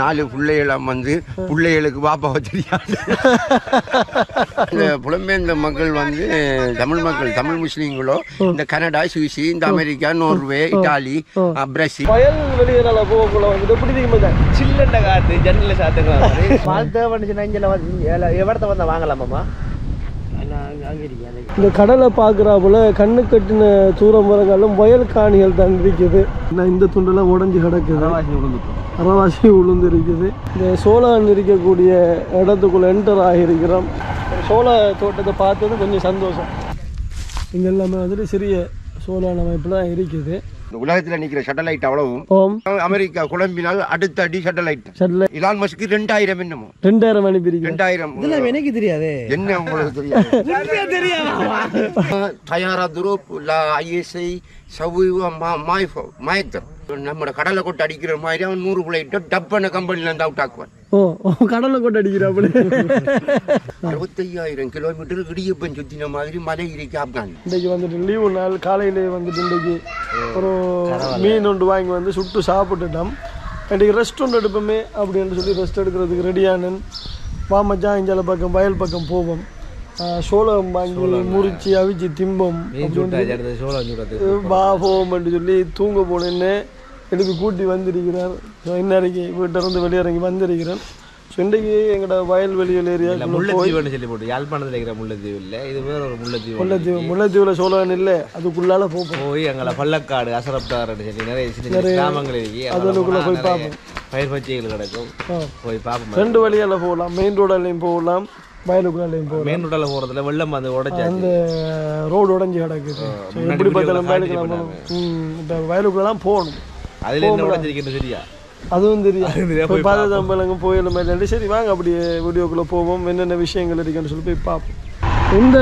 நாலு பிள்ளைகளும் வந்து பிள்ளைகளுக்கு பாப்பாவை தெரியாது இந்த புலம்பெயர்ந்த மக்கள் வந்து தமிழ் மக்கள் தமிழ் முஸ்லீம்களோ இந்த கனடா சுவிசி இந்த அமெரிக்கா நோர்வே இட்டாலி பிரேசில். வயல் வெளியனால போகக்குள்ள வந்து எப்படி தெரியுமா சில்லண்ட காத்து ஜன்னல சாத்துக்கலாம் பால் தேவைன்னு இங்கே வந்து எவ்வளத்த வந்தா வாங்கலாமாம்மா? இந்த கடலை பார்க்குறாப்புல கண்ணு கட்டின தூரம் மரங்களும் வயல் காணிகள் தான் இருக்குது. நான் இந்த துண்டெல்லாம் உடஞ்சி கிடக்குது. அறவாசி உளுந்து இருக்குது இந்த சோழன் இருக்கக்கூடிய இடத்துக்குள்ள என்டர் ஆகியிருக்கிறோம் சோழ தோட்டத்தை பார்த்தது கொஞ்சம் சந்தோஷம் இங்கே எல்லாமே வந்துட்டு சிறிய சோழான் அமைப்பு தான் இருக்குது உலகத்தில் நிற்கிற சேட்டலைட் அவ்வளவும் அமெரிக்கா குழம்பினால் அடுத்த அடி சேட்டலைட் சட்டில் இலான் மஸ்க்கு ரெண்டாயிரம் என்னமோ ரெண்டாயிரம் அனுப்பியிருக்கிறேன் ரெண்டாயிரம் எனக்கு தெரியாது என்ன உங்களுக்கு தெரியாது தயாரா துரோப் ஐஎஸ்ஐ சவுவ மாய் மாயத்தர் நம்ம கடலை கொட்டு அடிக்கிற மாதிரி அவன் நூறு பிள்ளைகிட்ட டப்பான கம்பெனில இருந்து அவுட் ஆக்குவான். ஓ கடலை கொண்டு அடிக்கிறாப்புல. அறுபத்தையாயிரம் கிலோமீட்டர் இடியப்பன் சுத்தின மாதிரி மலை இருக்கு ஆப்கான். இன்றைக்கு வந்துட்டு லீவு நாள் காலையிலே வந்துட்டு இன்றைக்கு ஒரு மீன் ஒன்று வாங்கி வந்து சுட்டு சாப்பிட்டுட்டோம். இன்றைக்கு ரெஸ்ட் ஒன்று எடுப்போமே அப்படின்னு சொல்லி ரெஸ்ட் எடுக்கிறதுக்கு ரெடியானன் வா மச்சான் இஞ்சால பக்கம் வயல் பக்கம் போவோம். சோளம் வாங்கி முறிச்சு அவிச்சு திம்போம் போவோம்னு சொல்லி தூங்க போனேன்னு எடுத்து கூட்டி வந்திருக்கிறார். ஸோ இன்னைக்கு வீட்டிலிருந்து வெளியிறங்கி வந்திருக்கிறேன் ஸோ இன்றைக்கு எங்களோட வயல் வெளியில் ஏரியா முல்லைத்தீவுன்னு சொல்லி போட்டு யாழ்ப்பாணத்தில் இருக்கிற முல்லைத்தீவு இல்லை இது வேற ஒரு முல்லைத்தீவு. முல்லைத்தீவு முல்லைத்தீவில் சோழன் இல்லை அதுக்குள்ளால போய் எங்களை பள்ளக்காடு அசரப்தார்னு சொல்லி நிறைய சின்ன கிராமங்கள் இருக்கு. அதுக்குள்ள போய் பயிர் பச்சைகள் கிடக்கும். பார்ப்போம். ரெண்டு வழியால போகலாம் மெயின் ரோடாலையும் போகலாம் வயலுக்குள்ளாலையும் போகலாம். மெயின் ரோட்டில் போகிறதுல வெள்ளம் வந்து உடைச்சாச்சு. அந்த ரோடு உடஞ்சி கிடக்குது. எப்படி பார்த்தாலும் ம் இப்போ வயலுக்குள்ளலாம் போகணும். அதில் என்ன உடைஞ்சிருக்குன்னு சரியா அதுவும் தெரியும். போய் பார்த்து தம்பலங்க போயிடல மேலே சரி வாங்க அப்படியே வீடியோக்குள்ளே போவோம். என்னென்ன விஷயங்கள் இருக்குன்னு சொல்லி போய் பார்ப்போம். இந்த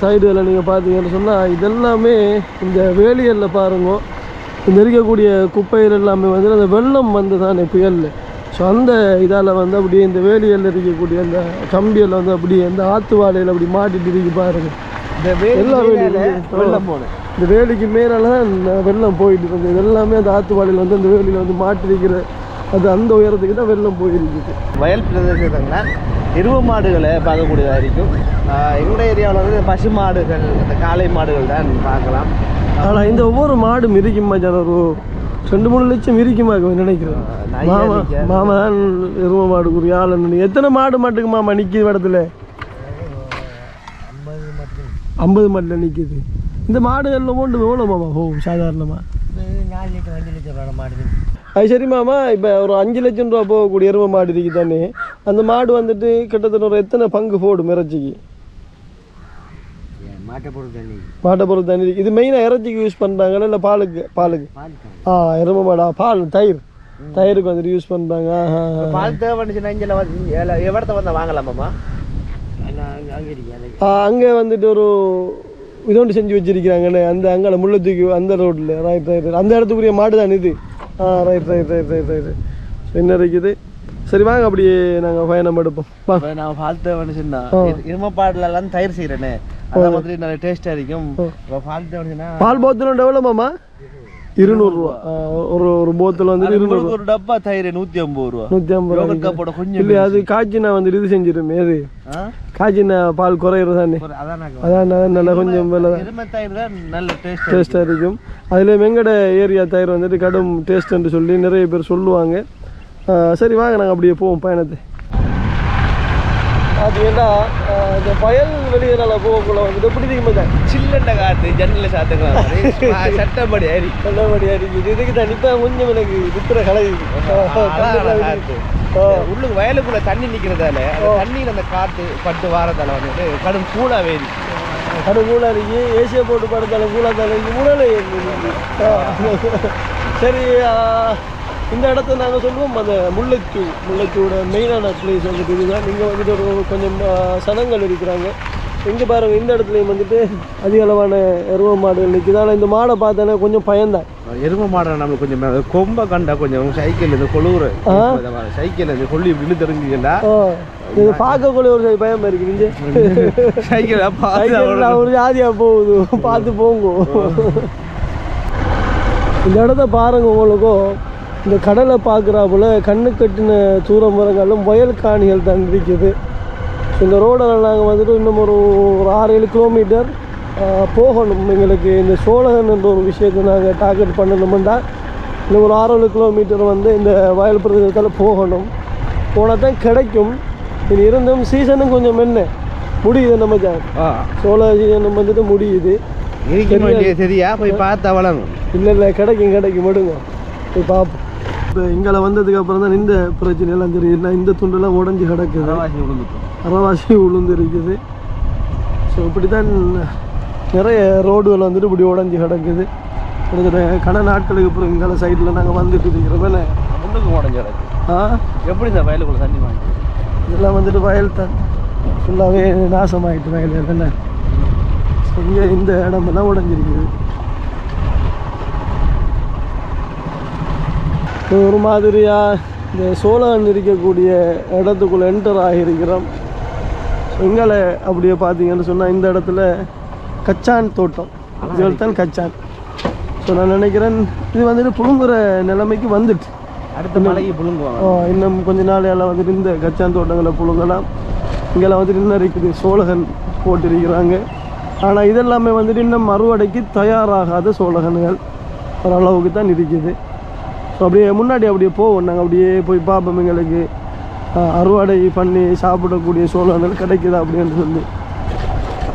சைடுல நீங்கள் பார்த்தீங்கன்னு சொன்னால் இதெல்லாமே இந்த வேலியல்ல பாருங்க. இந்த இருக்கக்கூடிய குப்பைகள் எல்லாமே வந்து அந்த வெள்ளம் வந்து தானே புயலில். ஸோ அந்த இதால் வந்து அப்படியே இந்த வேலியல்ல இருக்கக்கூடிய அந்த கம்பியில் வந்து அப்படியே அந்த ஆத்து வாழையில் அப்படி மாட்டிட்டு இருக்கு பாருங்க. இந்த எல்லா வேலியும் வெள்ளம் போனேன் இந்த வேலிக்கு மேலால தான் வெள்ளம் போயிட்டு இருந்தது இது எல்லாமே அந்த ஆத்து வாழையில் வந்து அந்த வேலியில் வந்து மாட்டிருக்கிற அது அந்த உயரத்துக்கு தான் வெள்ளம் போயிருக்குது. வயல் பிரதேசத்துக்குனா எருவ மாடுகளை பார்க்கக்கூடியதாக இருக்கும் எங்கள் ஏரியாவில் வந்து பசு மாடுகள் இந்த காளை மாடுகள் தான் பார்க்கலாம். ஆனால் இந்த ஒவ்வொரு மாடும் இருக்குமா சார் ஒரு ரெண்டு மூணு லட்சம் இருக்குமா நினைக்கிறேன். மாமா. மாமா தான் எரும மாடுக்குரிய ஆள். எத்தனை மாடு மாட்டுக்கு மாமா நிற்கிது இடத்துல ஐம்பது மாட்டில் நிற்கிது இந்த மாடுகளில் போண்டு எவ்வளோ மாமா போகும் சாதாரணமாக நாலு லிட்டர் அஞ்சு லிட்டர் மாடு அது சரி மாமா இப்போ ஒரு அஞ்சு லட்சம் ரூபா போகக்கூடிய எரும மாடு இருக்கு தானே. அந்த மாடு வந்துட்டு கிட்டத்தட்ட ஒரு எத்தனை பங்கு போடும் இறைச்சிக்கு? மாட்டை போட்டு தண்ணி. இது மெயினாக இறைச்சிக்கு யூஸ் பண்ணுறாங்களா இல்லை பாலுக்கு? பாலுக்கு. ஆ எரும மாடா பால் தயிர். தயிருக்கு வந்துட்டு யூஸ் பண்ணுறாங்க பால் தேவைன்னு இங்கே எவ்வளத்த வந்தால் வாங்கலாமாம்மா? அங்கே வந்துட்டு ஒரு இதோண்டு செஞ்சு வச்சிருக்கிறாங்கண்ணே. அந்த அங்கே முள்ளத்தூக்கி அந்த ரோட்டில் ரைட் ரைட் அந்த இடத்துக்குரிய மாடு தான் இது. ஆ right right right right right என்ன இருக்குது? சரி வாங்க அப்படியே நாங்கள் பயணம் எடுப்போம். நான் தேவைன்னு சொன்னா இரும பாடலாம் தயிர் செய்கிறேனே அதான் மாதிரி நல்ல டேஸ்ட்டாக இருக்கும். பால் பால் போத்தல் எவ்வளோமாம்மா இருநூறுவா ஒரு ஒரு போத்தல் வந்துட்டு இருநூறு உங்களுக்கு ஒரு டப்பா தயிர் நூற்றி ஐம்பது ரூபா. நூற்றி ஐம்பது ரூபா கப்போட கொஞ்சம் இல்லை அது காய்ச்சினா வந்துட்டு இது செஞ்சிருமே அது? காய்ச்சினா பால் குறையிறது தானே. அதான் நல்லா கொஞ்சம் நல்ல டேஸ்ட்டாக இருக்கும். அதில் வெங்கட ஏரியா தயிர் வந்துட்டு கடும் டேஸ்ட்டுன்னு சொல்லி நிறைய பேர் சொல்லுவாங்க. சரி வாங்க நாங்கள் அப்படியே போவோம் பயணத்தை. பார்த்தீங்கன்னா இந்த வயல் வெளியினால போகக்குள்ள வந்துட்டு எப்படி தெரியுமா சில்லண்ட காத்து ஜன்னல சாத்துக்கலாம் சட்டப்படி ஏறி நல்லபடியாக இருக்குது இதுக்கு தான் இப்போ கொஞ்சம் எனக்கு வித்துற கலவி உள்ளுக்கு வயலுக்குள்ள தண்ணி நிக்கிறதால அந்த தண்ணியில அந்த காத்து பட்டு வாரதால வந்துட்டு கடும் கூலா வேதி. கடு மூளை இருக்கு. ஏசியை போட்டு படுத்தாலும் கூலா தலைக்கு மூளை சரி இந்த இடத்த நாங்கள் சொல்லுவோம் அந்த முல்லைத்தூ முல்லைத்தூட மெயினான பிளேஸ் வந்துட்டு இதுதான். இங்கே வந்துட்டு ஒரு கொஞ்சம் சனங்கள் இருக்கிறாங்க. இங்கே பாருங்க இந்த இடத்துலையும் வந்துட்டு அதிக அளவான எருவ மாடுகள் நிற்குது ஆனால் இந்த மாடை பார்த்தாலே கொஞ்சம் பயந்தான். எரும மாட நம்மளுக்கு கொஞ்சம் கொம்ப கண்டா கொஞ்சம் சைக்கிள் இந்த கொழுவுற சைக்கிள் இந்த கொல்லி விழு தெரிஞ்சுக்கண்டா இது பார்க்கக்கூடிய ஒரு பயம் இருக்கு நீங்க சைக்கிள் ஒரு ஜாதியா போகுது. பார்த்து போங்க. இந்த இடத்த பாருங்க உங்களுக்கும் இந்த கடலை பார்க்குறாப்புல கண்ணு கட்டின தூரம் மரங்களும் வயல் காணிகள் தான் இருக்குது. இந்த ரோடில் நாங்கள் வந்துட்டு இன்னும் ஒரு ஒரு ஆறு ஏழு கிலோமீட்டர் போகணும். எங்களுக்கு இந்த சோழகன் என்ற ஒரு விஷயத்தை நாங்கள் டார்கெட் பண்ணணும்னா இன்னும் ஒரு ஆறு ஏழு கிலோமீட்டர் வந்து இந்த வயல் பிரதேசத்தில் போகணும். போனால் தான் கிடைக்கும். இது இருந்தும் சீசனும் கொஞ்சம் என்ன முடியுது நம்ம ஜா- சோழ சீசன் வந்துட்டு முடியுது. சரியா? போய் பார்த்தா வளரும். இல்லை இல்லை கிடைக்கும் கிடைக்கும். விடுங்க. போய் பார்ப்போம். இப்போ இங்கே வந்ததுக்கு அப்புறம் தான் இந்த பிரச்சனை எல்லாம் தெரியும் நான் இந்த துண்டெல்லாம் உடஞ்சி கிடக்குது. அறவாசி உளுந்து இருக்குது ஸோ இப்படி தான் நிறைய ரோடுகள் வந்துட்டு இப்படி உடஞ்சி கிடக்குது. கிட்டத்தட்ட கன நாட்களுக்கு அப்புறம் இங்கே சைடில் நாங்கள் வந்துட்டு இருக்கிறோம். என்ன? முன்னுக்கு உடஞ்சு கிடக்கு. ஆ? எப்படி இந்த வயலுக்குள்ள தண்ணி வாங்கி? இதெல்லாம் வந்துட்டு வயல் தான். ஃபுல்லாகவே நாசமாயிட்டு வயல் என்ன? இங்கே இந்த இடமெல்லாம் உடஞ்சிருக்குது. ஒரு மாதிரியா இந்த சோழன் இருக்கக்கூடிய இடத்துக்குள்ள என்டர் ஆகியிருக்கிறோம். இங்கால அப்படியே பார்த்தீங்கன்னு சொன்னால் இந்த இடத்துல கச்சான் தோட்டம். இது தான் கச்சான். ஸோ நான் நினைக்கிறேன் இது வந்துட்டு புழுங்குற நிலைமைக்கு வந்துட்டு. அடுத்த மலைக்கு புழுங்குவாங்க. ஆ, இன்னும் கொஞ்ச நாளையெல்லாம் வந்துட்டு இந்த கச்சான் தோட்டங்களை புழுங்கலாம். இங்கெல்லாம் வந்துட்டு இன்னும் இருக்குது சோழகன் போட்டிருக்கிறாங்க. ஆனால் இதெல்லாமே வந்துட்டு இன்னும் அறுவடைக்கு தயாராகாத சோழகன்கள். ஓரளவுக்கு தான் இருக்குது. ஸோ அப்படியே முன்னாடி அப்படியே போவோம். நாங்கள் அப்படியே போய் பார்ப்போம் எங்களுக்கு. அறுவடை பண்ணி சாப்பிடக்கூடிய சோழகங்கள் கிடைக்குதா அப்படின்னு சொல்லி.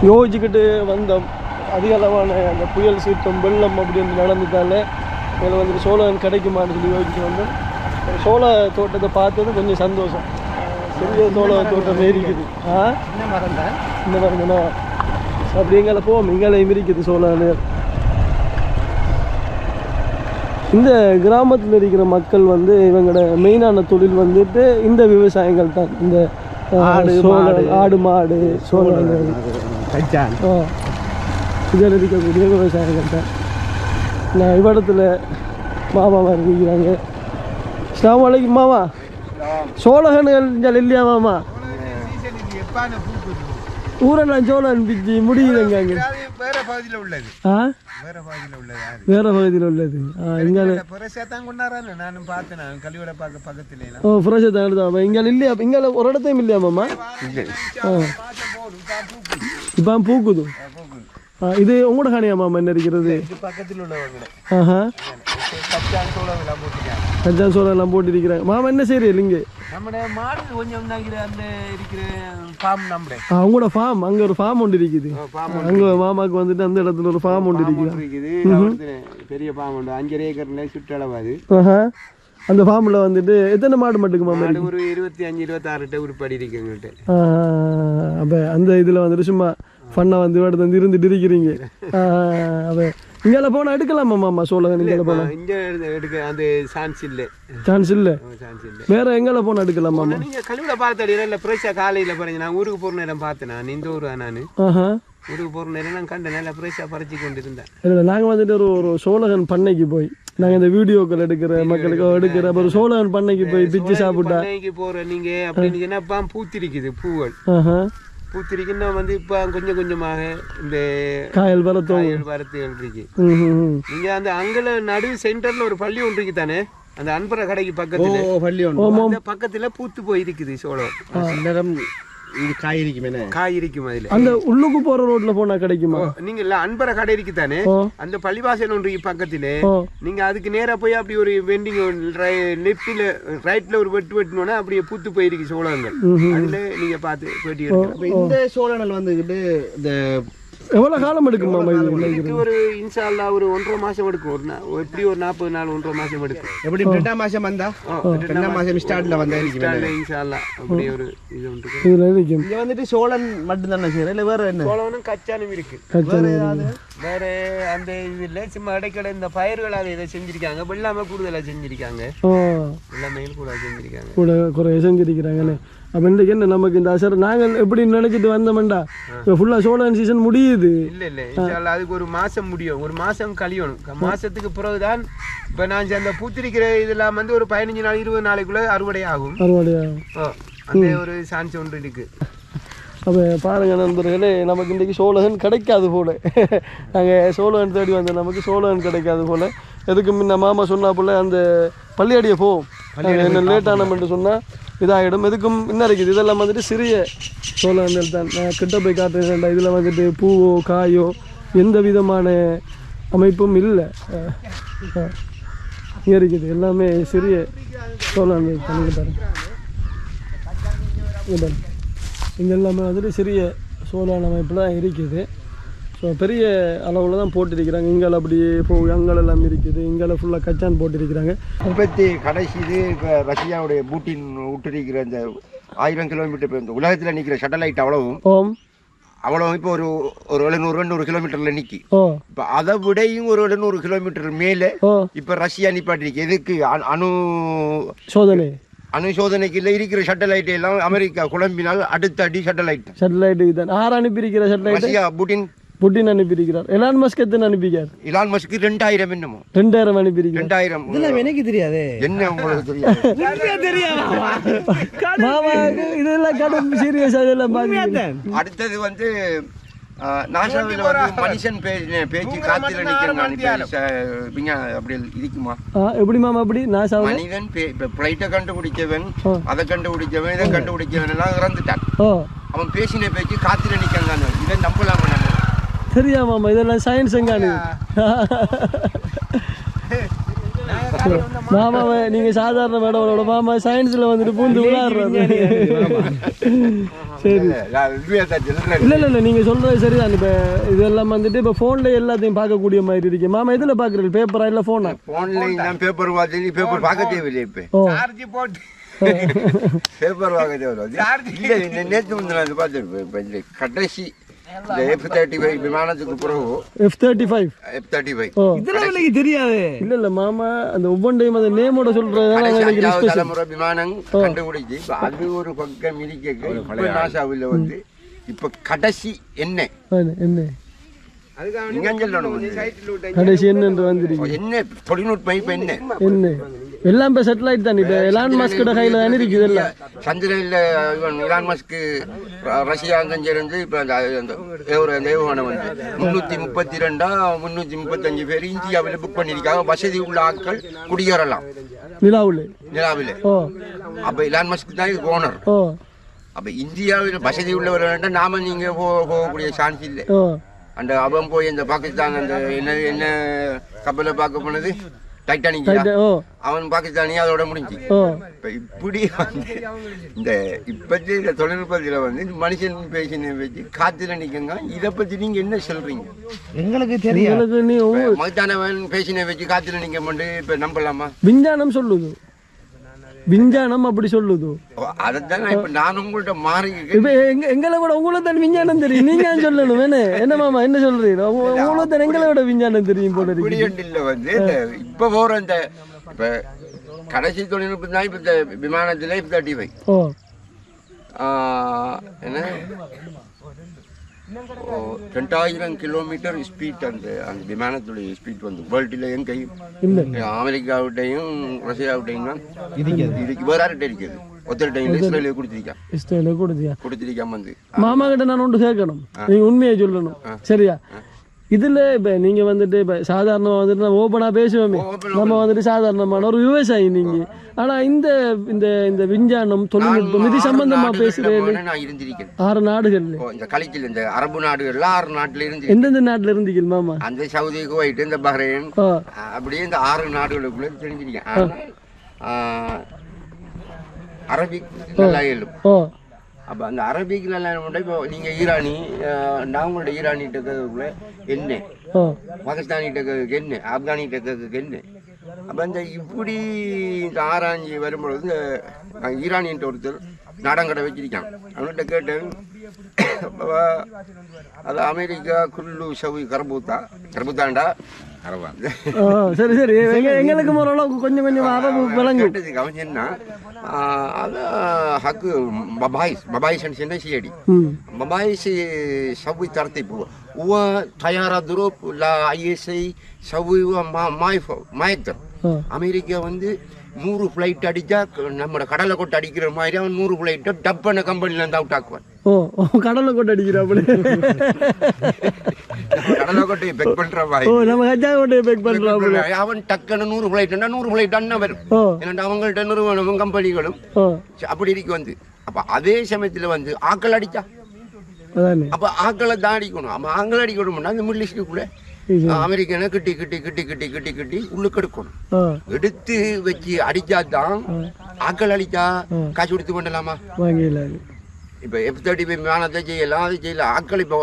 யோசிச்சுக்கிட்டு வந்தோம். அதிக அளவான அந்த புயல் சீற்றம் வெள்ளம் அப்படின்னு நடந்ததால இதில் வந்துட்டு சோழன் கிடைக்குமான்னு சொல்லி யோசிச்சு வந்தோம். சோழ தோட்டத்தை பார்த்தது கொஞ்சம் சந்தோஷம். பெரிய சோழ தோட்டம் இருக்குது. ஆ? மரம் தான் இந்த மாதிரி அப்படி எங்களை போவோம். எங்களையும் இருக்குது சோழன் இந்த கிராமத்தில் இருக்கிற மக்கள் வந்து இவங்களோட மெயினான தொழில் வந்துட்டு இந்த விவசாயங்கள் தான். இந்த ஆடு, மாடு. ஆ. இதில் இருக்கக்கூடிய விவசாயிகள் தான். நான் இவ்விடத்தில் மாமாவா இருக்கிறாங்க அஸ்ஸலாமு அலைக்கும் மாமா. சோழகன்கள் இல்லையா மாமா? ஊரெல்லாம் சோழன் பிச்சு முடியுதுங்க அங்கே. வேற பகுதியில் உள்ளது. ஆ? வேற பகுதியில் உள்ளது வேற பகுதியில் உள்ளது. ஆ இங்கே புரட்சியாக தான் கொண்டாடுறாங்க நானும் பார்த்தேன் நான் கழிவுட பார்க்க பக்கத்துல ஓ ஃப்ரெஷ்ஷாக தான் எடுத்தோம் இங்கே இல்லையா? இங்கே ஒரு இடத்தையும் இல்லையா மாமா? இப்போ பூக்குது. ஆ இது உங்களோட காணியா மாமா? என்ன இருக்கிறது? இது பக்கத்தில் உள்ளவங்க ஆஹா. கச்சான் சோளம் போட்டுருக்காங்க. எல்லாம் போட்டிருக்கிறாங்க. மாமா என்ன செய்றீங்க இருக்கிற ஃபார்ம் அங்க ஒரு ஃபார்ம் ஒன்று இருக்குது. ஃபார்ம் அங்க மாமாக்கு வந்துட்டு அந்த இடத்துல ஒரு ஃபார்ம் ஒன்று இருக்குது. பெரிய ஃபார்ம் உண்டு. அஞ்சரை ஏக்கர்ல சுற்றளவு அது. அந்த ஃபார்ம்ல வந்துட்டு எத்தனை மாடு மட்டுக்கு மாமா ஒரு இருபத்தி அஞ்சு இருபத்தாறுட்ட உருப்படி இருக்கு எங்கள்கிட்ட. அப்ப அந்த இதுல வந்துட்டு சும்மா ஃபன்னா வந்து இடத்துல வந்து இருந்துட்டு இருக்கிறீங்க. அப்ப இங்கால போனா எடுக்கலாமா மாமா சோழகன் இங்கால போனா? இங்க எடுக்க அந்த சான்ஸ் இல்லை. சான்ஸ் இல்ல? சான்ஸ் இல்லை. வேற எங்கால போனா எடுக்கலாம் மாமா? நீங்க கழிவுல பார்த்தடி இல்ல பிரச்சனை காலையில பாருங்க நான் ஊருக்கு போற நேரம் பார்த்தேன் நான் இந்த ஊர் நான். ஆஹா. ஊருக்கு போற நேரம் நான் கண்டேன் நல்ல பிரச்சனை பறிச்சு கொண்டு இருந்தேன் இல்லை நாங்கள் வந்துட்டு ஒரு ஒரு சோழகன் பண்ணைக்கு போய் நாங்கள் இந்த வீடியோக்கள் எடுக்கிற மக்களுக்கு எடுக்கிற ஒரு சோழகன் பண்ணைக்கு போய் பிச்சு சாப்பிட்டா. பண்ணைக்கு போற நீங்க அப்படின்னு சொன்னா பூத்திருக்குது பூக்கள் ஆஹா பூத்திருக்குன்னா வந்து இப்ப கொஞ்சம் கொஞ்சமாக இந்த காயல் வரத்தோ காய்கள் வரத்துகள் இருக்கு. ம் ம், ம் நீங்க அந்த அங்கல நடு சென்டர்ல ஒரு பள்ளி ஒன்று இருக்கு தானே? அந்த அன்பர கடைக்கு பக்கத்துல. பள்ளி ஒன்று. அந்த பக்கத்துல பூத்து போய் இருக்குது சோளம் நேரம் இது காய் இருக்கும் காய் இருக்கும் அதுல. அந்த உள்ளுக்கு போற ரோட்ல போனா கிடைக்குமா? நீங்க இல்ல அன்பர கடை இருக்கு தானே அந்த பள்ளிவாசல் ஒன்று பக்கத்துல. நீங்க அதுக்கு நேரா போய் அப்படி ஒரு வெண்டிங் லெஃப்ட்ல ரைட்ல ஒரு வெட்டு வெட்டினோன்னா அப்படியே பூத்து போயிருக்கு சோளங்கள். அதுல நீங்க பார்த்து இப்போ இந்த சோழனல் வந்துக்கிட்டு இந்த எவ்வளவு காலம் எடுக்குமா இது? ஒரு இன்ஷா அல்லாஹ் ஒரு ஒன்றரை மாசம் எடுக்கும். ஒரு நா- எப்படி ஒரு நாற்பது நாள் ஒன்றரை மாசம் எடுக்கும். எப்படி ரெண்டாம் மாசம் வந்தா? ரெண்டாம் மாசம் ஸ்டார்ட்ல வந்தா இருக்கும் இன்ஷா அல்லாஹ், இன்ஷா அல்லாஹ் அப்படியே ஒரு இது இங்க வந்துட்டு சோழன் மட்டும் தானே செய்யற? இல்ல வேற என்ன? சோளவனும் கச்சானும் இருக்கு. கச்சனை வேற அந்த இதுல சும்மா இடைக்கடை இந்த பயிர்கள் அதை இதை செஞ்சிருக்காங்க. வெள்ளாமை கூடுதலா செஞ்சிருக்காங்க. ஓ வெள்ளாமை கூட செஞ்சிருக்காங்க. கூட குறைய செஞ்சிருக்கிறாங்கண்ணே அப்ப இன்றைக்கு என்ன நமக்கு இந்த அசர் நாங்கள் எப்படி நினைச்சிட்டு வந்தோம்டா? இப்போ ஃபுல்லா சோழன் சீசன் முடியுது. இல்ல இல்ல. அதுக்கு ஒரு மாசம் முடியும். ஒரு மாசம் கழியணும். மாசத்துக்கு பிறகுதான் இப்ப நான் அந்த பூத்திருக்கிற இதெல்லாம் வந்து ஒரு பதினஞ்சு நாள் இருபது நாளைக்குள்ள அறுவடை ஆகும் அறுவடையா ஓ, அந்த ஒரு சான்ஸ் ஒன்று இருக்கு. அப்போ பாருங்க நண்பர்களே நமக்கு இன்றைக்கி சோழகன் கிடைக்காது போல. நாங்கள் சோழகன் தேடி வந்தோம். நமக்கு சோழகன் கிடைக்காது போல. எதுக்கு முன்ன மாமா சொன்னா போல அந்த பள்ளியடியை போவோம் என்ன லேட்டானமென்று சொன்னால் இதாகிடும் எதுக்கும் இன்னும் இருக்குது? இதெல்லாம் வந்துட்டு சிறிய சோழகங்கள் தான். நான் கிட்ட போய் காட்டுறேன் இதில் வந்துட்டு பூவோ காயோ எந்த விதமான அமைப்பும் இல்லை. இங்கே இருக்குது. எல்லாமே சிறிய சோழகங்கள் பண்ணிட்டு பாருங்க. இங்கே எல்லாமே வந்துட்டு சிறிய சோலார் அமைப்பில் தான் இருக்குது. பெரிய அளவில் தான் போட்டிருக்கிறாங்க. இங்கால அப்படியே போ அங்கால எல்லாம் இருக்குது. இங்கால ஃபுல்லாக கச்சான் போட்டிருக்கிறாங்க. உற்பத்தி கடைசி இது இப்போ ரஷ்யாவுடைய பூட்டின் விட்டுருக்கிற இந்த ஆயிரம் கிலோமீட்டர் இப்போ இந்த உலகத்தில் நிற்கிற சேட்டலைட் அவ்வளவும். அவ்வளவும் இப்போ ஒரு ஒரு எழுநூறு எண்ணூறு கிலோமீட்டரில் நிற்கி இப்போ அதை விடையும் ஒரு எழுநூறு கிலோமீட்டர் மேலே இப்போ ரஷ்யா நிப்பாட்டிருக்கு. எதுக்கு? அணு- சோதனை. அணுசோதனைக்கு இல்லை இருக்கிற சேட்டலைட் எல்லாம் அமெரிக்கா குழம்பினால் அடுத்த அடி சேட்டலைட் சேட்டலைட்டு இதுதான். ஆறு அனுப்பியிருக்கிற சேட்டலைட்டு ரஷ்யா புட்டின் புட்டின் அனுப்பியிருக்கிறார். எலான் மஸ்க் எத்தனை அனுப்பிக்கார் இலான் மஸ்க்கு ரெண்டாயிரம் என்னமோ. ரெண்டாயிரம் அனுப்பியிருக்கிறார். ரெண்டாயிரம். எனக்கு தெரியாது. என்ன உங்களுக்கு தெரியாது? மாமாவுக்கு இதெல்லாம் கடும் சீரியஸாக இதெல்லாம் பார்க்குறீங்க அடுத்தது வந்து நாசாவில் வந்து மனுஷன் பேச்சு பேச்சு காத்துல இப்போ அப்படி இருக்குமா? எப்படி மாமா அப்படி? நான் சாவ மனிதன் பே- இப்ப பிளைட்டை கண்டுபிடிச்சவன். அதை கண்டுபிடிச்சவன் இதை கண்டுபிடிச்சவன் எல்லாம் இறந்துட்டான். அவன் பேசின பேச்சு காத்துல நிற்கிறான் இதை நம்பலாமா நம்ம? சரியா மாமா இதெல்லாம் சயின்ஸ் எங்கானு மாமாவை நீங்க சாதாரண மேடமோட மாமா சயின்ஸ்ல வந்துட்டு பூந்து விளையாடுறாரு. சரி. இல்ல இல்ல இல்ல நீங்க சொல்றது சரிதான். இப்ப இதெல்லாம் வந்துட்டு இப்ப போன்ல எல்லாத்தையும் பார்க்கக்கூடிய மாதிரி இருக்கு. மாமா எதுல பாக்குறீங்க பேப்பரா இல்ல போனா போன்ல நான் பேப்பர் பார்த்து நீ பேப்பர் பார்க்க தேவையில்லை இப்ப. ஓ. பேப்பர் பார்க்க தேவையில்லை. இல்ல இந்த நேற்று வந்து நான் பார்த்துருப்பேன் கடைசி எஃப் தேர்ட்டி ஃபைவ் விமானத்துக்கு பிறகு F thirty five F thirty five ஓ. இதெல்லாம் எனக்கு தெரியாது. இல்ல இல்ல மாமா அந்த ஒவ்வொன்றையும் அந்த நேமோட தலைமுறை விமானம் கண்டுபிடிச்சு இப்ப அது ஒரு பக்கம் இருக்க நாசாவில் வந்து இப்ப கடைசி என்ன? என்ன. கடைசி என்ன? தொழில்நுட்பம் இப்ப என்ன? என்ன? எல்லாம் இப்ப செட்டிலைட் தான். இப்ப எலான் மாஸ்கோட கையில தானே இருக்குது எல்லாம் சந்திரன்ல இவன் இலான் மஸ்க்கு ர- ரஷ்யா அங்கிருந்து இப்ப அந்த அந்த ஏவுகணை வந்து. முன்னூத்தி முப்பத்தி ரெண்டா முன்னூத்தி முப்பத்தஞ்சு பேர் இந்தியாவில் புக் பண்ணியிருக்காங்க. வசதி உள்ள ஆட்கள் குடியேறலாம். நிலாவுல. நிலாவில். ஓ. அப்ப இலான் மஸ்க் தான் இது ஓனர் ஓ. அப்ப இந்தியாவில் வசதி உள்ளவர் வேண்டாம் நாம நீங்க போ- போகக்கூடிய சான்ஸ் இல்லை. அந்த அவன் போய் இந்த பாகிஸ்தான் அந்த என்ன என்ன கப்பலை பார்க்க போனது? ஓ. அவன் பாகிஸ்தானி அதோட முடிஞ்சு. இப்ப இப்படி வந்து இந்த இப்பத்தி இந்த தொழில்நுட்பத்தில் வந்து மனுஷன் பேசின வச்சு காத்துல நிற்குங்க இதை பத்தி நீங்க என்ன சொல்றீங்க? எங்களுக்கு ஒவ்வொரு- மகத்தானவன் பேசின வச்சு காத்துல நிக்க மாட்டேன் இப்ப நம்பலாமா? விஞ்ஞானம் சொல்லுது. விஞ்ஞானம் அப்படி சொல்லுது. அதைத்தான் இப்ப நான் உங்கள்ட்ட மாறி இப்ப எங்க எங்களை விட உங்களுக்கு தான் விஞ்ஞானம் தெரியும். நீங்க சொல்லணும்? என்ன? என்ன மாமா என்ன சொல்றீங்க? உங்க- உங்களுக்கு தான் எங்களை விட விஞ்ஞானம் தெரியும் போல இல்ல வந்து. இப்ப போற இந்த இப்ப கடைசி தொழில்நுட்பம் தான் இப்ப இந்த விமானத்துல இப்ப தேர்ட்டி ஃபைவ் என்ன? ரெண்டாயிரம் கிலோமீட்டர் ஸ்பீட் அந்த அந்த விமானத்துடைய ஸ்பீட் வந்து வேர்ல்டில் எங்கேயும் இல்ல அமெரிக்காவிட்டையும் ரஷ்யாவிட்டையும் தான். இதுக்கு வேற யார்கிட்ட இருக்குது கொடுத்துருக்கான். கொடுத்துருக்கான் வந்து. மாமா கிட்ட நான் ஒன்று கேட்கணும். நீங்க உண்மையை சொல்லணும். சரியா? இதுல இப்ப நீங்க வந்துட்டு இப்ப சாதாரணமா வந்துட்டு நம்ம ஓப்பனா பேசுவோமே. நம்ம வந்துட்டு சாதாரணமான ஒரு விவசாயி நீங்க. ஆனா இந்த இந்த இந்த விஞ்ஞானம் தொழில்நுட்பம் இது சம்பந்தமா பேசுறது நான் இருந்திருக்கேன். ஆறு நாடுகள்ல. ஓ, இந்த கலிச்சில் இந்த அரபு நாடுகள்ல ஆறு நாட்டுல இருந்து எந்தெந்த நாட்டுல இருந்தீங்க மாமா? அந்த சவுதி குவைட் இந்த பஹ்ரைன். அப்படியே இந்த ஆறு நாடுகளுக்குள்ள தெரிஞ்சிருக்கேன். அரபிக் நல்லா எழும் அப்போ அந்த அரபிக்ல எல்லாம் இப்போ நீங்கள் ஈரானி நான் உங்களோட ஈரானிட்ட கேட்கக்குள்ள என்ன ஓ. பாகிஸ்தானிட்ட கேட்க என்ன ஆப்கானிட்ட கேட்க என்ன அப்போ இந்த இப்படி இந்த ஆராய்ச்சி வரும்பொழுது இந்த ஈரானியன்ட்ட ஒருத்தர் நாடங்கடை வச்சிருக்கான் அவன்கிட்ட கேட்டேன். அது அமெரிக்கா குல்லு சவி கரபூத்தா கரபூத்தாண்டா சரி சரி. எங்களுக்கு ஓரளவுக்கு கொஞ்சம் கொஞ்சம் அரபு விளங்கும் கவனிச்சுன்னா அது ஹக்கு பபாய்ஸ் பபாய்ஸ் ಅನ್ಸಿಂದ ಸಿಎಡಿ ಬಬಾಯಿಸಿ ಸವಿ ತರ್ತಿಪು உவ தயாரா துரோப் லா ஐஎஸ்ஐ ಎಸ್ ಐ ಸವಿ ಮಾಯ್ ಮಾಯಕ್ತರ್ அமெரிக்கா வந்து நூறு ஃப்ளைட் அடிச்சா நம்ம கடலை கொட்டை அடிக்கிற மாதிரி அவன் நூறு ஃப்ளைட்டை கம்பெனில இருந்து அவுட் ஆக்குவான். ஓ கடலை கொட்டை அடிக்கிறாப்புல. கடலை கொட்டையை பெக் பண்ற மாதிரி ஓ நம்ம கஜா கொட்டையை பேக் பண்ணுறாப்புல அவன் டக்குன்னு நூறு பிளைட் நூறு பிளைட் அண்ணன் வரும் ஏன்னா அவங்கள்ட்ட நிறுவனமும் கம்பெனிகளும் அப்படி இருக்கு வந்து. அப்ப அதே சமயத்துல வந்து ஆக்கள் அடிச்சா? அப்ப ஆக்களை தான் அடிக்கணும். அப்ப ஆக்கள் அடிக்கணும்னா அந்த மிடில் ஈஸ்டுக்குள்ள. அமெரிக்கனை கிட்டி கிட்டி கிட்டி கிட்டி கிட்டி கிட்டி உள்ளுக்கு எடுக்கணும். எடுத்து வச்சு அடிச்சா தான் ஆக்கள் அடிச்சா காசு கொடுத்து பண்ணலாமா இப்ப எஃப் தேர்ட்டி ஃபைவ் விமானத்தை செய்யலாம் அது செய்யலாம் ஆக்கள் இப்போ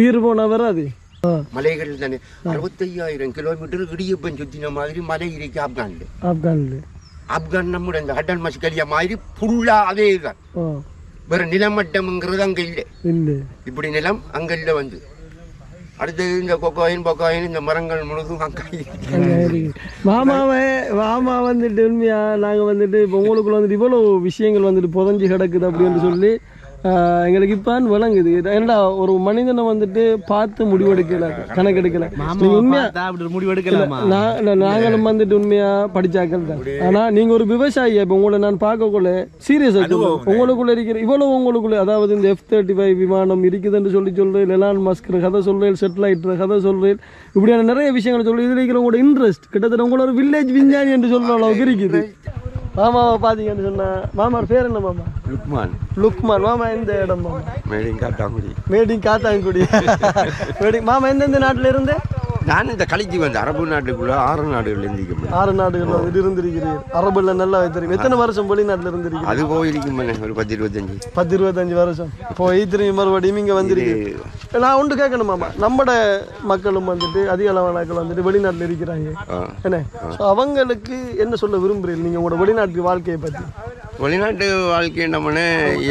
உயிர் போனா வராது. தானே. அறுபத்தையாயிரம் கிலோமீட்டர் இடியப்பன் சுத்தின மாதிரி மலை இருக்கு ஆப்கான்ல. ஆப்கானில். ஆப்கான் நம்முடைய இந்த அட்டன் மஸ்கலியா மாதிரி ஃபுல்லா அதே தான் ஓ. வேற நிலமட்டம்ங்கிறது அங்க இல்லை. இல்லை. இப்படி நிலம் அங்க இல்லை வந்து. அடுத்தது இந்த கொக்காயின் பொக்காயின் இந்த மரங்கள் முழுதும். மாமாவை மாமா வந்துட்டு உண்மையா? நாங்கள் வந்துட்டு இப்போ உங்களுக்குள்ள வந்துட்டு இவ்வளோ விஷயங்கள் வந்துட்டு புதஞ்சு கிடக்குது அப்படின்னு சொல்லி எங்களுக்கு இப்பான் விளங்குது ஏன்டா ஒரு மனிதனை வந்துட்டு பார்த்து முடிவெடுக்கல கணக்கெடுக்கல. நீங்க உண்மையா பார்த்தா அப்படி ஒரு முடிவு எடுக்கலாமா நான் இல்ல, நாங்களும் வந்துட்டு உண்மையா படிச்சாக்கள் தான். ஆனா நீங்க ஒரு விவசாயி இப்போ உங்களை நான் பார்க்கக்குள்ள சீரியஸா உங்களுக்குள்ள இருக்கிற இவ்வளவு உங்களுக்குள்ள அதாவது இந்த எஃப் தேர்ட்டி ஃபைவ் விமானம் இருக்குதுன்னு சொல்லி சொல்றேன். எலான் மஸ்க் கதை சொல்றேன். செட்டிலைட் கதை சொல்றேன். இப்படியான நிறைய விஷயங்களை சொல்லி இதுல இருக்கிற உங்களோட இன்ட்ரெஸ்ட் கிட்டத்தட்ட உங்களோட ஒரு வில்லேஜ் விஞ்ஞானி என்று சொல்ற அளவுக்கு இருக்குது. மாமாவை பாத்தீங்கன்னு சொன்னா மாமார் பேர் என்ன மாமா? லுக்மான். லுக்மான். மாமா எந்த இடம் மாமா? மேடிங் காட்டாங்குடி மேடிங் காத்தாங்குடி. மேடிங் மாமா எந்தெந்த நாட்டுல இருந்து? நான் இந்த கலைக்கு வந்து அரபு நாட்டுக்குள்ள ஆறு நாடுகள் இருந்திக்க முடியும் ஆறு நாடுகள் வந்துட்டு இருந்திருக்கிறீர். அரபுல நல்லா வைத்திருக்கீங்க எத்தனை வருஷம் வெளிநாட்டுல இருந்திருக்கீங்க அது போயிருக்கும் ஒரு பத்து இருபத்தஞ்சு பத்து இருபத்தஞ்சு வருஷம். போய் திரும்பி மறுபடியும் இங்க வந்திருக்கீங்க நான் ஒன்று கேட்கணுமாமா நம்மட மக்களும் வந்துட்டு அதிக அளவானாக்கள் வந்துட்டு வெளிநாட்டுல இருக்கிறாங்க. என்ன? ஸோ அவங்களுக்கு என்ன சொல்ல விரும்புறீங்க நீங்க உங்களோட வெளிநாட்டு வாழ்க்கையை பத்தி. வெளிநாட்டு வாழ்க்கை நம்மனே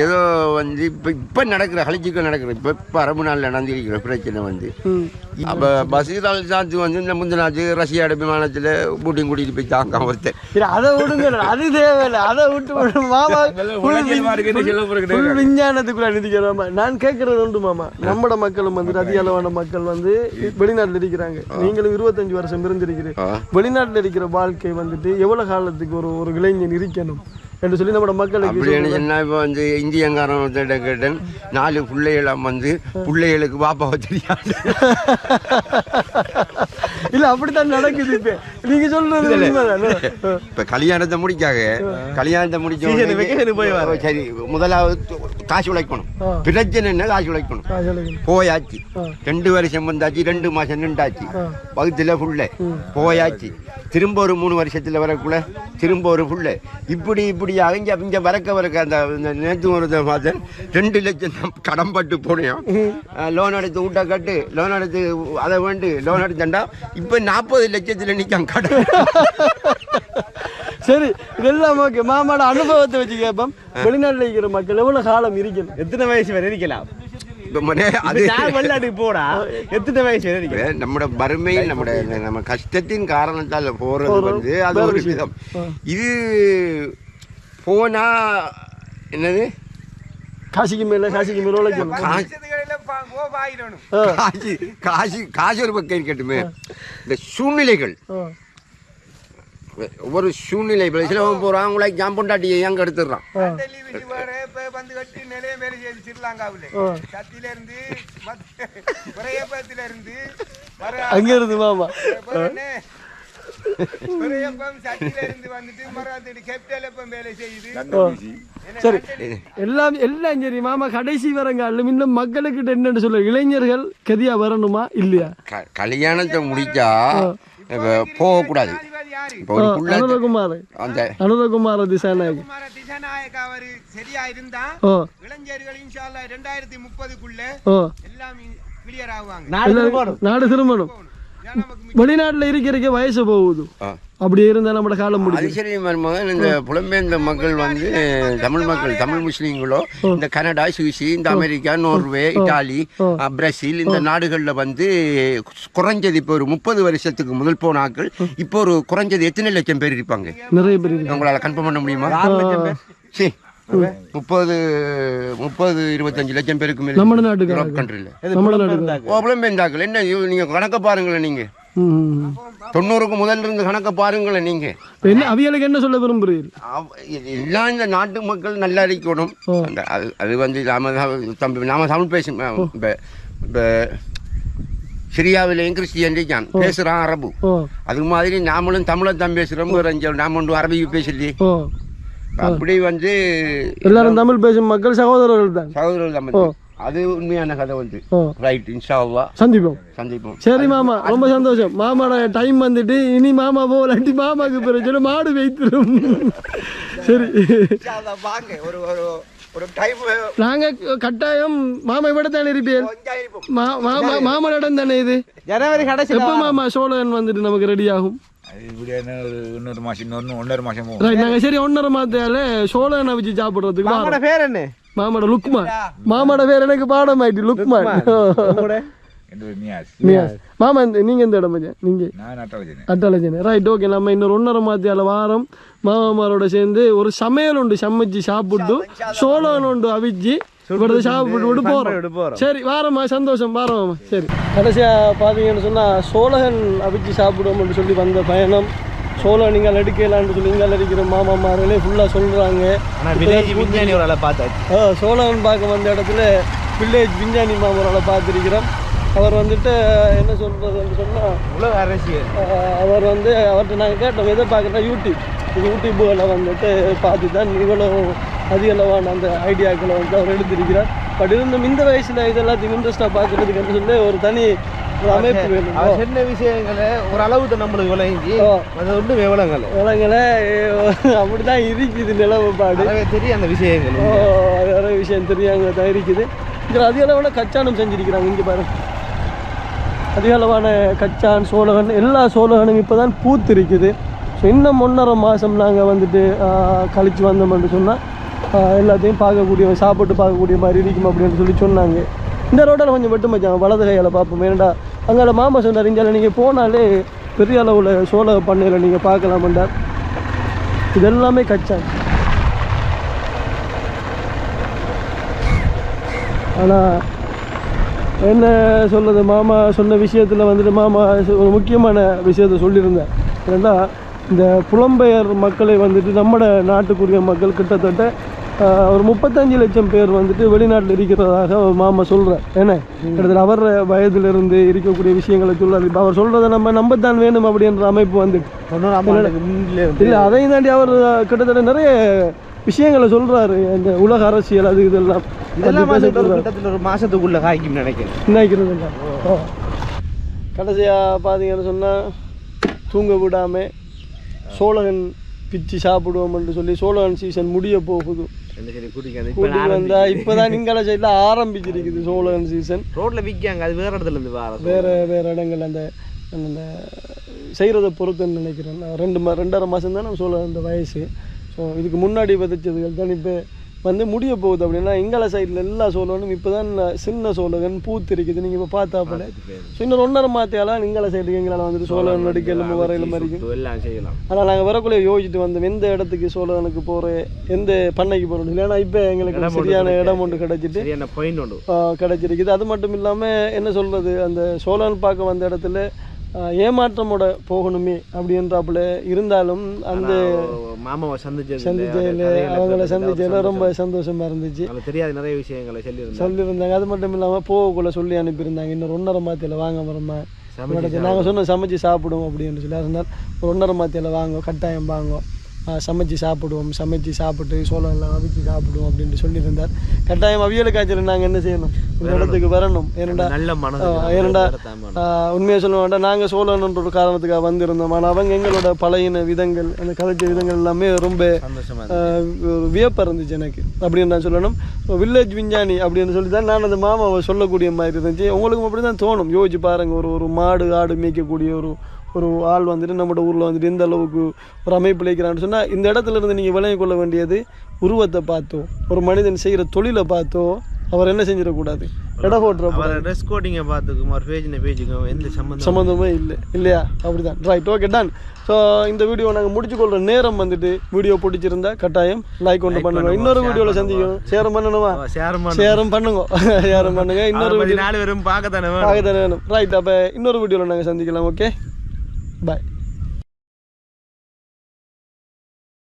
ஏதோ வந்து இப்போ இப்போ நடக்கிற ஹலிஜிக்கு நடக்கிற இப்போ இப்போ அரபு நாளில் நடந்திருக்கிற பிரச்சனை வந்து. அப்போ பசீர் அல் சாத்து வந்து இந்த முந்தினாச்சு ரஷ்யாட விமானத்தில் பூட்டிங் கூட்டிகிட்டு போய் தாங்க ஒருத்தர் அதை விடுங்க. அது தேவையில்லை. அதை விட்டு விடு. மாமா விஞ்ஞானத்துக்குள்ள நிதிக்கிறோமா நான் கேட்கறது உண்டு மாமா. நம்மட மக்களும் வந்துட்டு அதிக அளவான மக்கள் வந்து வெளிநாட்டுல இருக்கிறாங்க. நீங்களும் இருபத்தஞ்சு வருஷம் இருந்திருக்கிறீங்க. வெளிநாட்டுல இருக்கிற வாழ்க்கை வந்துட்டு எவ்வளவு காலத்துக்கு ஒரு ஒரு இளைஞன் இருக்கணும்? என்று சொல்லி நம்ம மக்களுக்கு சொன்னா இப்போ வந்து இந்தியங்காரன் கேட்டேன் நாலு பிள்ளைகளாம் வந்து பிள்ளைகளுக்கு பாப்பாவை தெரியாது இல்ல அப்படித்தான் நடக்குது இப்ப. நீங்க சொல்றது. இப்போ கல்யாணத்தை முடிக்காக கல்யாணத்தை முடிச்ச சரி முதலாவது காசு உழைக்கணும். பிரச்சனை என்ன? காசு உழைக்கணும். போயாச்சு. ரெண்டு வருஷம் வந்தாச்சு ரெண்டு மாசம் நின்றாச்சு. வகுத்துல புள்ள போயாச்சு. திரும்ப ஒரு மூணு வருஷத்துல வரக்குள்ள திரும்ப ஒரு புள்ள இப்படி இப்படி அங்க இங்க வரக்க வரக்க அந்த நேற்று ஒரு பார்த்தேன் ரெண்டு லட்சம் தான் கடன் பட்டு போனோம் லோன் எடுத்து வீட்டை கட்டு லோன் எடுத்து அதை வேண்டு லோன் எடுத்தேன்டா இப்போ நாற்பது லட்சத்துல நிற்கான் கடன் சரி இதெல்லாம் ஓகே. மாமாட அனுபவத்தை வச்சு கேட்போம். வெளிநாட்டுல இருக்கிற மக்கள் எவ்வளவு காலம் இருக்கணும் எத்தனை வயசு வரை இருக்கலாம்? நம்மட வறுமை நம்மட நம்ம கஷ்டத்தின் காரணத்தால போறது வந்து அது ஒரு விதம். இது போனா என்னது? காசிக்கு மேல காசிக்கு மேல உழைக்கணும் காசு. காசு ஒரு பக்கம் இருக்கட்டுமே இந்த சூழ்நிலைகள். ஒவ்வொரு சூழ்நிலை இப்ப சிலவன் போறான் உங்களை ஜாம் பொண்டாட்டியை அங்க எடுத்துடுறான். வந்து கட்டி நிலைய மேலே செய்து ஸ்ரீலங்காவில் ஆ. சத்தியில இருந்து குறையப்பத்துல இருந்து வர அங்க இருந்து மாமா சரி. எல்லாம் எல்லாம் சரி மாமா கடைசி வரங்க. இன்னும் மக்களுக்கு என்னன்னு சொல்ல இளைஞர்கள் கதியா வரணுமா இல்லையா? கல்யாணத்தை முடிச்சா போகக்கூடாது. அனுரகுமார் அந்த அனுரகுமார திசாநாயகி. திசாநாயக் அவர் சரியா இருந்தா இளைஞர்கள் ரெண்டாயிரத்தி முப்பதுக்குள்ள ஓ. எல்லாம் கிளியர் எல்லாரும் நாடு திரும்பணும். வெளிநாட்டுல இருக்கிறக்க வயசு போகுது. அப்படி இருந்தா நம்மளோட காலம் முடியும் மருமகன். இந்த புலம்பெயர்ந்த மக்கள் வந்து தமிழ் மக்கள் தமிழ் முஸ்லீம்களோ இந்த கனடா சுவிசி இந்த அமெரிக்கா நோர்வே இட்டாலி பிரேசில் இந்த நாடுகளில் வந்து குறைஞ்சது இப்போ ஒரு முப்பது வருஷத்துக்கு முதல் போன ஆட்கள் இப்போ ஒரு குறைஞ்சது எத்தனை லட்சம் பேர் இருப்பாங்க? நிறைய பேர் இருக்கு. உங்களால கன்ஃபார்ம் பண்ண முடியுமா? சரி முப்பது முப்பது இருபத்தஞ்சு லட்சம் பேருக்கு மேல நம்ம நாட்டுக்கு கண்ட்ரியில் நாட்டுக்கு புலம்பெயர்ந்தாக்கள் என்ன நீங்க கணக்க பாருங்களேன் நீங்க. தொண்ணூறுக்கு முதல்ல இருந்து கணக்கை பாருங்களேன் நீங்க. என்ன அவியலுக்கு என்ன சொல்ல விரும்புறீர்கள் எல்லாம் இந்த நாட்டு மக்கள் நல்லா இருக்கணும். அந்த அது அது வந்து நாம தான் தம்பி நாம தமிழ் பேசும் இப்போ சிரியாவிலேயும் கிறிஸ்டியன் இருக்கான். பேசுகிறான் அரபு. அது மாதிரி நாமளும் தமிழை தான் பேசுகிறோம் வேற நாம ஒன்று அரபி பேசலையே அப்படி வந்து எல்லாரும் தமிழ் பேசும் மக்கள் சகோதரர்கள் தான். சகோதரர்கள் தான் அது உண்மையான கதை வந்து. ரைட் இன்ஷா அல்லாஹ் சந்திப்போம். சந்திப்போம். சரி மாமா. ரொம்ப சந்தோஷம். மாமாட டைம் வந்துட்டு இனி மாமா போகலாட்டி மாமாக்கு பிரச்சனை. மாடு வைத்திரும் சரி. வாங்க. ஒரு ஒரு நாங்க கட்டாயம் மாமா விட தானே இருப்பீர் மா- மாமா மாமன் இடம் தானே இது? ஜனவரி கடைசி எப்போ மாமா சோழன் வந்துட்டு நமக்கு ரெடி ஆகும்? இன்னொரு மாசம் மாசம் நாங்க சரி ஒன்றரை மாத்தையால சோழனை வச்சு சாப்பிடுறதுக்கு மாமாட வாரோம். பேர் என்ன? மாமாட லுக்மான். மாமாட பேர் எனக்கு பாடம் ஆயிட்டு லுக்மான். மாமா நீங்க எந்த இடம்? நீங்க? அட்டாலஜன் ரைட் ஓகே நம்ம இன்னொரு ஒன்றரை மாத்தியால வாரம். மாமாமாரோட சேர்ந்து ஒரு சமையல் உண்டு சமைச்சு சாப்பிட்டு சோழன் உண்டு அவிச்சு. இவ்வளவு சாப்பிட்டு. சரி வாரம்மா சந்தோஷம் வாரம்மா சரி. கடைசியா பாத்தீங்கன்னு சொன்னா சோழகன் அவிச்சு சாப்பிடுவோம்னு சொல்லி வந்த பயணம். சோழன் நீங்கள் எடுக்கலான்னு சொல்லி இங்கே அடிக்கிற மாமாமார்களே ஃபுல்லாக சொல்கிறாங்க விஞ்ஞானி ஒரு ஆளை பார்த்தாச்சு சோழன் பார்க்க வந்த இடத்துல வில்லேஜ் விஞ்ஞானி மாமரால் பார்த்துருக்கிறோம். அவர் வந்துட்டு என்ன சொல்கிறதுன்னு சொன்னால் உலக அரசியல். அவர் வந்து அவர்கிட்ட நாங்கள் கேட்டோம் எதை பார்க்குறா யூடியூப் யூடியூப்புகளை வந்துட்டு பார்த்து தான் இவ்வளோ அளவான அந்த ஐடியாக்களை வந்து அவர் எடுத்திருக்கிறார். பட் இருந்தும் இந்த வயசில் இது எல்லாத்தையும் இன்ட்ரெஸ்ட்டாக பார்க்குறதுக்கு சொல்லி ஒரு தனி ஒரு அமைப்பு வேணும். சொன்ன விஷயங்களை ஒரு அளவுக்கு நம்மளுக்கு விளங்கி. அது ஒன்றும் விவரங்கள் விலங்குல அப்படி தான் இருக்குது நிலவுப்பாடு. தெரியும் அந்த விஷயங்கள் அது வேற விஷயம் தெரியாங்க தான் இருக்குது. இதில் அதிக அளவான கச்சானும் செஞ்சிருக்கிறாங்க இங்கே பாருங்க அதிக அளவான கச்சான் சோழகன் எல்லா சோழகனும் இப்போ தான் பூத்து இருக்குது ஸோ இன்னும் ஒன்றரை மாதம் நாங்கள் வந்துட்டு கழித்து வந்தோம்னு சொன்னால் எல்லாத்தையும் பார்க்கக்கூடிய சாப்பிட்டு பார்க்கக்கூடிய மாதிரி இருக்கும் அப்படின்னு சொல்லி சொன்னாங்க. இந்த ரோட்டில் கொஞ்சம் வெட்டு மச்சான் வலது கையால் பார்ப்போம். ஏன்னா அங்கே மாமா சொன்னார் இங்கே நீங்கள் போனாலே பெரிய அளவில் சோழ பண்ணையில் நீங்கள் பார்க்கலாமண்டார் இதெல்லாமே கச்சான். ஆனால் என்ன சொல்லுது மாமா சொன்ன விஷயத்தில் வந்துட்டு மாமா ஒரு முக்கியமான விஷயத்த சொல்லியிருந்தேன் ஏன்னா இந்த புலம்பெயர் மக்களை வந்துட்டு நம்ம நாட்டுக்குரிய மக்கள் கிட்டத்தட்ட ஒரு முப்பத்தஞ்சு லட்சம் பேர் வந்துட்டு வெளிநாட்டில் இருக்கிறதாக மாமா சொல்கிறார் ஏன்னா கிட்டத்தட்ட அவர் வயதிலிருந்து இருக்கக்கூடிய விஷயங்களை சொல்றாரு இப்போ அவர் சொல்கிறத நம்ம நம்பத்தான் வேணும் அப்படின்ற அமைப்பு வந்துட்டு. இல்லை அதையும் தாண்டி அவர் கிட்டத்தட்ட நிறைய விஷயங்களை சொல்கிறாரு இந்த உலக அரசியல் அது இதெல்லாம். ஒரு மாசத்துக்குள்ள காய்க்கும் நினைக்கிறேன். நினைக்கிறது கடைசியாக பார்த்தீங்கன்னு சொன்னால் தூங்க விடாமல் சோழகன் பிச்சு சாப்பிடுவோம்னு சொல்லி சோழகன் சீசன் முடிய போகுது. இப்போதான் நீங்கள சைடில் ஆரம்பிச்சிருக்குது சோழகன் சீசன் ரோட்ல விற்காங்க அது வேற இடத்துல இருந்து வர வேற வேற இடங்கள் அந்த அந்த செய்கிறத பொறுத்துன்னு நினைக்கிறேன். நான் ரெண்டு மா ரெண்டரை மாதம் தான் நான் சொல்ல அந்த வயசு. ஸோ இதுக்கு முன்னாடி விதைச்சதுகள் தான். இப்போ வந்து முடிய போகுது அப்படின்னா இங்கால சைடில் எல்லா சோழனும் இப்போ தான் சின்ன சோழகன் பூத்து இருக்குது. நீங்கள் இப்போ பார்த்தாப்புல ஸோ இன்னொரு ஒன்றரை மாத்தியாலாம் இங்கால சைடுக்கு எங்களால் வந்துட்டு சோழன் நடிக்க எலும்பு வரையில மாதிரி எல்லாம் செய்யலாம். ஆனால் நாங்கள் வரக்குள்ளே யோசிச்சுட்டு வந்தோம் எந்த இடத்துக்கு சோழனுக்கு போகிறேன் எந்த பண்ணைக்கு போகிறோம் இல்லைன்னா இப்போ எங்களுக்கு சரியான இடம் ஒன்று கிடச்சிட்டு கிடைச்சிருக்குது. அது மட்டும் இல்லாமல் என்ன சொல்கிறது அந்த சோழன் பார்க்க வந்த இடத்துல ஏமாற்றமோட போகணுமே அப்படின்றாப்புல இருந்தாலும் அந்த மாமாவை சந்திச்சது சந்திச்சதில் அவங்கள சந்திச்சதில் ரொம்ப சந்தோஷமா இருந்துச்சு. தெரியாத நிறைய விஷயங்களை சொல்லியிருந்தாங்க சொல்லியிருந்தாங்க. அது மட்டும் இல்லாமல் போகக்குள்ள சொல்லி அனுப்பியிருந்தாங்க. இன்னொரு ஒன்றரை மாத்தியில் வாங்க வரமா நாங்கள் சொன்ன சமைச்சு சாப்பிடுவோம் அப்படின்னு சொல்லி. சொன்னார் ஒரு ஒன்றரை மாத்தியில் வாங்க கட்டாயம் வாங்க. ஆஹ் சமைச்சு சாப்பிடுவோம் சமைச்சு சாப்பிட்டு சோளம்லாம் அவிச்சு சாப்பிடுவோம் அப்படின்ட்டு சொல்லியிருந்தார். கட்டாயம் அவியல் காய்ச்சல் நாங்கள் என்ன செய்யணும்? இந்த இடத்துக்கு வரணும். ஏனண்டா நல்ல மனது ஆஹ் ஏனண்டா ஆஹ் உண்மையை சொல்ல வேண்டாம். நாங்கள் சோழன்ற ஒரு காரணத்துக்காக வந்திருந்தோம். ஆனால் அவங்க எங்களோட பழையின விதங்கள் அந்த கலைச்ச விதங்கள் எல்லாமே ரொம்ப வியப்பாக இருந்துச்சு. எனக்கு. அப்படின்னு நான் சொல்லணும். வில்லேஜ் விஞ்ஞானி அப்படின்னு சொல்லி தான் நான் அந்த மாமாவை சொல்லக்கூடிய மாதிரி இருந்துச்சு. உங்களுக்கும் அப்படி தான் தோணும். யோசிச்சு பாருங்க ஒரு ஒரு மாடு ஆடு மேய்க்கக்கூடிய ஒரு ஒரு ஆள் வந்துட்டு நம்மளோட ஊரில் வந்துட்டு எந்த அளவுக்கு ஒரு அமைப்பு இழைக்கிறான்னு சொன்னால் இந்த இடத்துல இருந்து நீங்கள் விளங்கி கொள்ள வேண்டியது உருவத்தை பார்த்தோ ஒரு மனிதன் செய்கிற தொழிலை பார்த்தோ அவர் என்ன செஞ்சிடக்கூடாது? இட போட்டுற அவர் ட்ரெஸ் கோடிங்கை பார்த்துக்கும் ஒரு பேஜின பேஜுக்கும் எந்த சம்மந்தம் சம்மந்தமே இல்லை. இல்லையா? அப்படிதான். ரைட் ஓகே டன் ஸோ இந்த வீடியோ நாங்கள் முடிச்சுக்கொள்கிற நேரம் வந்துட்டு வீடியோ பிடிச்சிருந்தா கட்டாயம் லைக் ஒன்று பண்ணுங்க. இன்னொரு வீடியோவில் சந்திக்கணும் ஷேரும் பண்ணணுமா? ஷேரும் பண்ணுங்க. ஷேரும் பண்ணுங்க. இன்னொரு நாலு பேரும் பார்க்க தானே பார்க்க தானே வேணும். ரைட் அப்போ இன்னொரு வீடியோவில் நாங்கள் சந்திக்கலாம். Okay Bye.